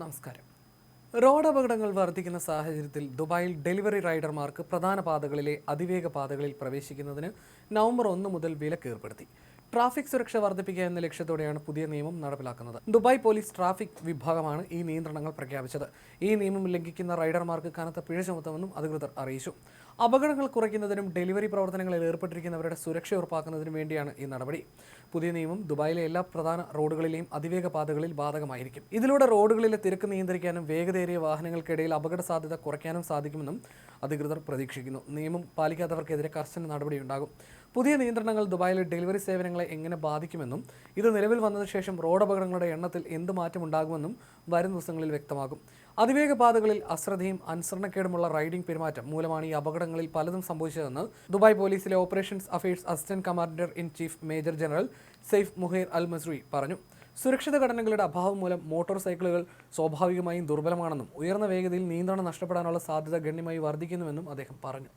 നമസ്കാരം. റോഡ് അപകടങ്ങൾ വർദ്ധിക്കുന്ന സാഹചര്യത്തിൽ ദുബായിൽ ഡെലിവറി റൈഡർമാർക്ക് പ്രധാന പാതകളിലെ അതിവേഗ പാതകളിൽ പ്രവേശിക്കുന്നതിന് നവംബർ ഒന്ന് മുതൽ വിലക്ക് ഏർപ്പെടുത്തി. ട്രാഫിക് സുരക്ഷ വർദ്ധിപ്പിക്കുക എന്ന ലക്ഷ്യത്തോടെയാണ് പുതിയ നിയമം നടപ്പിലാക്കുന്നത്. ദുബായ് പോലീസ് ട്രാഫിക് വിഭാഗമാണ് ഈ നിയന്ത്രണങ്ങൾ പ്രഖ്യാപിച്ചത്. ഈ നിയമം ലംഘിക്കുന്ന റൈഡർമാർക്ക് കനത്ത പിഴ ചുമത്തുമെന്നും അധികൃതർ അറിയിച്ചു. അപകടങ്ങൾ കുറയ്ക്കുന്നതിനും ഡെലിവറി പ്രവർത്തനങ്ങളിൽ ഏർപ്പെട്ടിരിക്കുന്നവരുടെ സുരക്ഷ ഉറപ്പാക്കുന്നതിനും വേണ്ടിയാണ് ഈ നടപടി. പുതിയ നിയമം ദുബായിലെ എല്ലാ പ്രധാന റോഡുകളിലെയും അതിവേഗ പാതകളിൽ ബാധകമായിരിക്കും. ഇതിലൂടെ റോഡുകളിലെ തിരക്ക് നിയന്ത്രിക്കാനും വേഗതയേറിയ വാഹനങ്ങൾക്കിടയിൽ അപകട സാധ്യത കുറയ്ക്കാനും സാധിക്കുമെന്നും അധികൃതർ പ്രതീക്ഷിക്കുന്നു. നിയമം പാലിക്കാത്തവർക്കെതിരെ കർശന നടപടിയുണ്ടാകും. പുതിയ നിയന്ത്രണങ്ങൾ ദുബായിലെ ഡെലിവറി സേവനങ്ങളെ എങ്ങനെ ബാധിക്കുമെന്നും ഇത് നിലവിൽ വന്നതിന് ശേഷം റോഡ് അപകടങ്ങളുടെ എണ്ണത്തിൽ എന്ത് മാറ്റമുണ്ടാകുമെന്നും വരും ദിവസങ്ങളിൽ വ്യക്തമാകും. അതിവേഗ പാതകളിൽ അശ്രദ്ധയും അനുസരണക്കേടുമുള്ള റൈഡിംഗ് പെരുമാറ്റം മൂലമാണ് ഈ അപകടങ്ങളിൽ പലതും സംഭവിച്ചതെന്ന് ദുബായ് പോലീസിലെ operations affairs assistant commander in chief major general Saif Muhair Al Mazrouei പറഞ്ഞു. സുരക്ഷിത ഘടനകളുടെ അഭാവം മൂലം മോട്ടോർ സൈക്കിളുകൾ സ്വാഭാവികമായും ദുർബലമാണെന്നും ഉയർന്ന വേഗതയിൽ നിയന്ത്രണം നഷ്ടപ്പെടാനുള്ള സാധ്യത ഗണ്യമായി വർദ്ധിക്കുന്നുവെന്നും അദ്ദേഹം പറഞ്ഞു.